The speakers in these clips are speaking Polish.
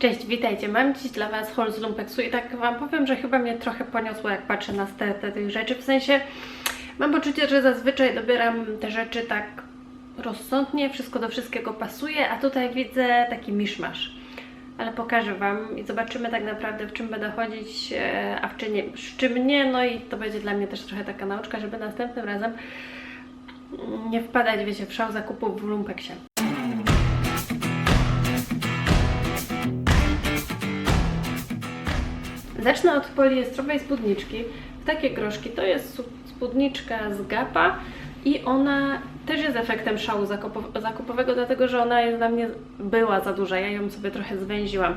Cześć, witajcie. Mam dziś dla Was haul z Lumpeksu i tak Wam powiem, że chyba mnie trochę poniosło, jak patrzę na stertę tych rzeczy. W sensie mam poczucie, że zazwyczaj dobieram te rzeczy tak rozsądnie, wszystko do wszystkiego pasuje, a tutaj widzę taki miszmasz. Ale pokażę Wam i zobaczymy tak naprawdę, w czym będę chodzić, e, a w czym nie, w czym nie. No i to będzie dla mnie też trochę taka nauczka, żeby następnym razem nie wpadać, wiecie, w szał zakupów w Lumpeksie. Zacznę od poliestrowej spódniczki. Takie groszki. To jest spódniczka z Gapa i ona też jest efektem szału zakupo- zakupowego, dlatego że ona jest dla mnie była za duża. Ja ją sobie trochę zwęziłam.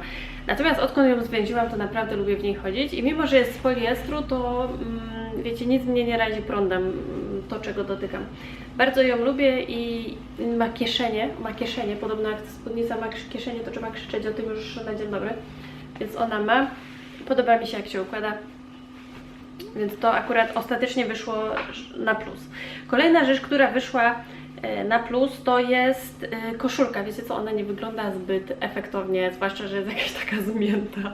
Natomiast odkąd ją zwęziłam, to naprawdę lubię w niej chodzić i mimo, że jest z poliestru, to mm, wiecie, nic mnie nie razi prądem, mm, to czego dotykam. Bardzo ją lubię i ma kieszenie, ma kieszenie, podobno jak spódnica ma kieszenie, to trzeba krzyczeć o tym już na dzień dobry. Więc ona ma. Podoba mi się jak się układa. Więc to akurat ostatecznie wyszło na plus. Kolejna rzecz, która wyszła e, na plus, to jest e, koszulka. Wiecie co, ona nie wygląda zbyt efektownie, zwłaszcza, że jest jakaś taka zmięta.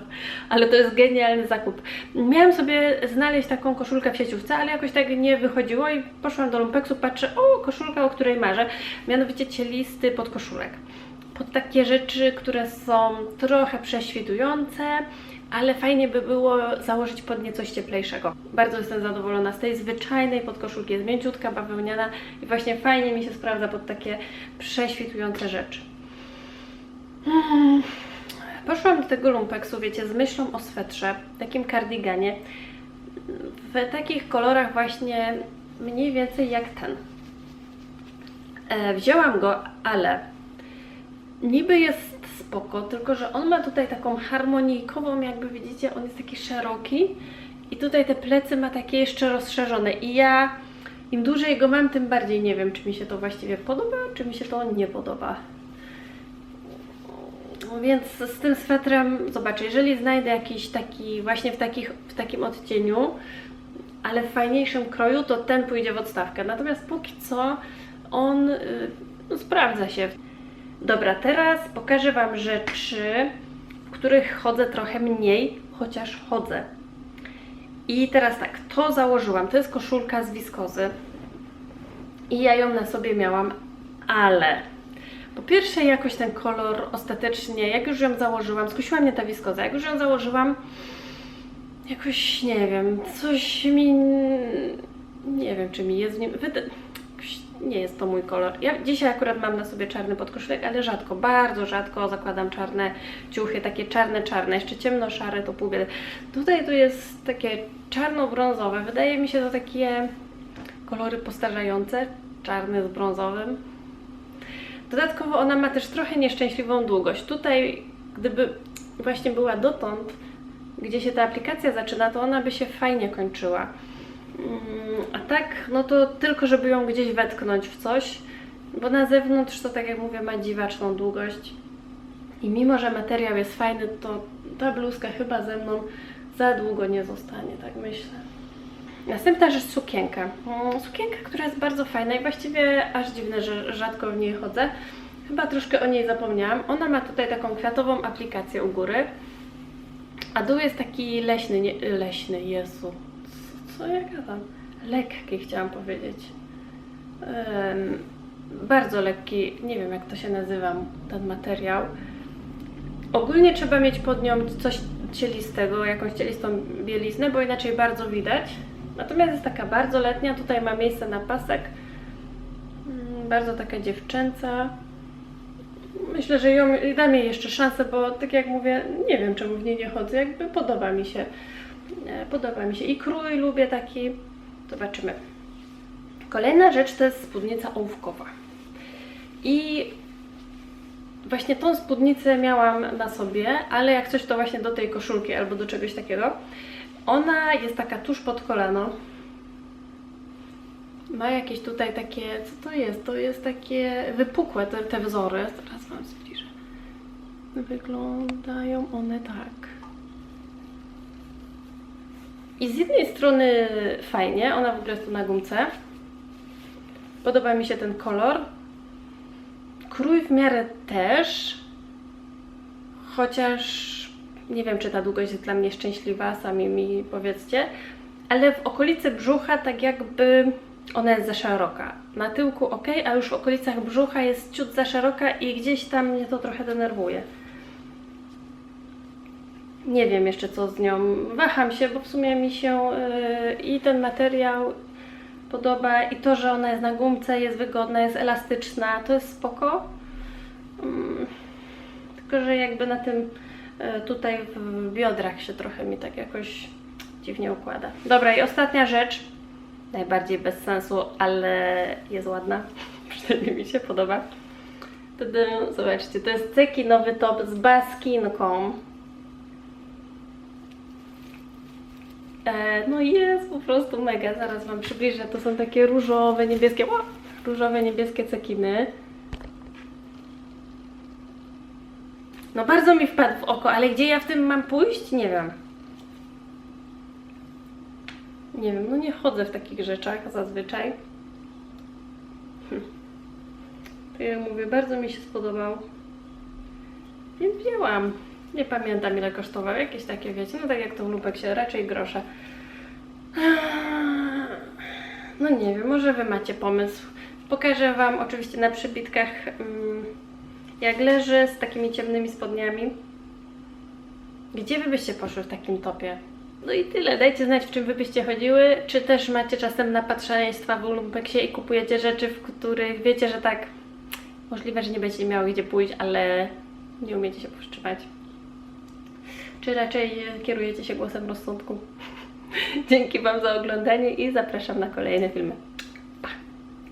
Ale to jest genialny zakup. Miałam sobie znaleźć taką koszulkę w sieciówce, ale jakoś tak nie wychodziło i poszłam do Lumpeksu, patrzę, o, koszulka, o której marzę. Mianowicie cielisty podkoszulek. Pod takie rzeczy, które są trochę prześwitujące, ale fajnie by było założyć pod nie coś cieplejszego. Bardzo jestem zadowolona z tej zwyczajnej podkoszulki, jest mięciutka, bawełniana i właśnie fajnie mi się sprawdza pod takie prześwitujące rzeczy. Hmm. Poszłam do tego lumpeksu, wiecie, z myślą o swetrze, takim kardiganie, w takich kolorach właśnie mniej więcej jak ten. E, wzięłam go, ale niby jest spoko, tylko że on ma tutaj taką harmonijkową, jakby widzicie, on jest taki szeroki i tutaj te plecy ma takie jeszcze rozszerzone i ja im dłużej go mam, tym bardziej nie wiem, czy mi się to właściwie podoba, czy mi się to nie podoba. Więc z tym swetrem, zobaczę, jeżeli znajdę jakiś taki, właśnie w, takich, w takim odcieniu, ale w fajniejszym kroju, to ten pójdzie w odstawkę. Natomiast póki co on y, no, sprawdza się. Dobra, teraz pokażę Wam rzeczy, w których chodzę trochę mniej, chociaż chodzę. I teraz tak, to założyłam. To jest koszulka z wiskozy. I ja ją na sobie miałam, ale po pierwsze jakoś ten kolor ostatecznie, jak już ją założyłam, skusiła mnie ta wiskoza, jak już ją założyłam, jakoś nie wiem, coś mi, nie wiem czy mi jest w nim, nie jest to mój kolor. Ja dzisiaj akurat mam na sobie czarny podkoszulek, ale rzadko, bardzo rzadko zakładam czarne ciuchy, takie czarne, czarne, jeszcze ciemno-szare to pół. Tutaj tu jest takie czarno-brązowe, wydaje mi się to takie kolory postarzające, czarny z brązowym. Dodatkowo ona ma też trochę nieszczęśliwą długość. Tutaj, gdyby właśnie była dotąd, gdzie się ta aplikacja zaczyna, to ona by się fajnie kończyła. Mm, A tak, no to tylko żeby ją gdzieś wetknąć w coś, bo na zewnątrz to tak jak mówię ma dziwaczną długość. I mimo, że materiał jest fajny, to ta bluzka chyba ze mną za długo nie zostanie, tak myślę. Następna rzecz sukienka. Mm, Sukienka, która jest bardzo fajna i właściwie aż dziwne, że rzadko w niej chodzę. Chyba troszkę o niej zapomniałam. Ona ma tutaj taką kwiatową aplikację u góry. A dół jest taki leśny, nie, leśny, Jezu. Co, ja gadam? Lekki chciałam powiedzieć. Em, bardzo lekki, nie wiem jak to się nazywa, ten materiał. Ogólnie trzeba mieć pod nią coś cielistego, jakąś cielistą bieliznę, bo inaczej bardzo widać. Natomiast jest taka bardzo letnia, tutaj ma miejsce na pasek. Mm, Bardzo taka dziewczęca. Myślę, że ją dam jej jeszcze szansę, bo tak jak mówię, nie wiem czemu w niej nie chodzę, jakby podoba mi się. E, Podoba mi się i krój lubię taki. Zobaczymy. Kolejna rzecz to jest spódnica ołówkowa. I właśnie tą spódnicę miałam na sobie, ale jak coś to właśnie do tej koszulki albo do czegoś takiego. Ona jest taka tuż pod kolano. Ma jakieś tutaj takie, co to jest? To jest takie wypukłe te, te wzory. Zaraz Wam zbliżę. Wyglądają one tak. I z jednej strony fajnie, ona w ogóle jest tu na gumce. Podoba mi się ten kolor. Krój w miarę też. chociaż nie wiem, czy ta długość jest dla mnie szczęśliwa, sami mi powiedzcie, ale w okolicy brzucha tak jakby ona jest za szeroka. Na tyłku ok, a już w okolicach brzucha jest ciut za szeroka i gdzieś tam mnie to trochę denerwuje. Nie wiem jeszcze co z nią. Waham się, bo w sumie mi się yy, i ten materiał podoba i to, że ona jest na gumce, jest wygodna, jest elastyczna, to jest spoko. Mm, tylko, że jakby na tym e, tutaj w biodrach się trochę mi tak jakoś dziwnie układa. Dobra, i ostatnia rzecz, najbardziej bez sensu, ale jest ładna, przynajmniej mi się podoba. Wtedy, zobaczcie, to jest ceki nowy top z baskinką. No i jest po prostu mega, zaraz Wam przybliżę, to są takie różowe, niebieskie, o, różowe, niebieskie cekiny. No bardzo mi wpadł w oko, ale gdzie ja w tym mam pójść? Nie wiem. Nie wiem, no nie chodzę w takich rzeczach zazwyczaj. Hm. To ja mówię, bardzo mi się spodobał. Więc wzięłam. Nie pamiętam ile kosztował, jakieś takie wiecie, no tak jak to w lubek się raczej grosze. No nie wiem, może Wy macie pomysł. Pokażę Wam oczywiście na przybitkach mm, jak leży z takimi ciemnymi spodniami. Gdzie Wy byście poszły w takim topie? No i tyle. Dajcie znać, w czym Wy byście chodziły. Czy też macie czasem napatrzeństwa w lumpeksie i kupujecie rzeczy, w których wiecie, że tak możliwe, że nie będziecie miały gdzie pójść, ale nie umiecie się powstrzymać. Czy raczej kierujecie się głosem rozsądku? Dzięki Wam za oglądanie i zapraszam na kolejne filmy.